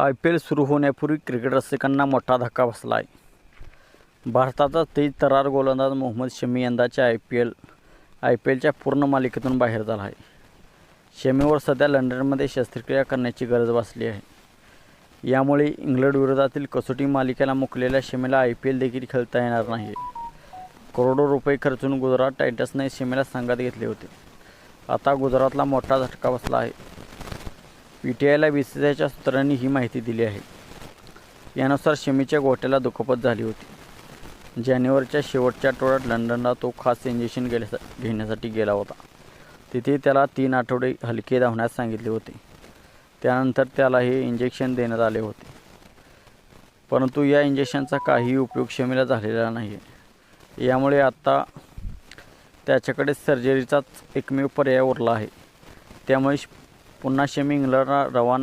I P L सुरू होण्यापूर्वी cricket रसिकांना मोठा धक्का बसला आहे भारताचा तेज तरार गोलंदाज मोहम्मद शमी यंदाच्या I P L I P एलच्या पूर्ण मालिकेतून बाहेर झाला आहे शमीवर सध्या लंडनमध्ये शस्त्रक्रिया करण्याची गरज भासली आहे. यामुळे इंग्लंड विरोधातील कसोटी मालिकेला मुकलेल्या शमीला आय पी एल देखील खेळता येणार नाही. करोडो रुपये खर्चून गुजरात टायटन्सने शमीला संघात घेतले होते. आता गुजरातला मोठा झटका बसला आहे. पी टी आयला बी सी आयच्या सूत्रांनी ही माहिती दिली आहे. यानुसार शमीच्या गोट्याला दुखापत झाली होती. जानेवारीच्या शेवटच्या आठवड्यात लंडनला तो खास इंजेक्शन गेल्या घेण्यासाठी गेला होता. तिथे त्याला तीन आठवडे हलके धावण्यास सांगितले होते. त्यानंतर त्याला हे इंजेक्शन देण्यात आले होते. परंतु या इंजेक्शनचा काही उपयोग शमीला झालेला नाही आहे यामुळे आत्ता त्याच्याकडे सर्जरीचाच एकमेव पर्याय उरला आहे. त्यामुळे श- पुन्हा शेमिंगला रवाना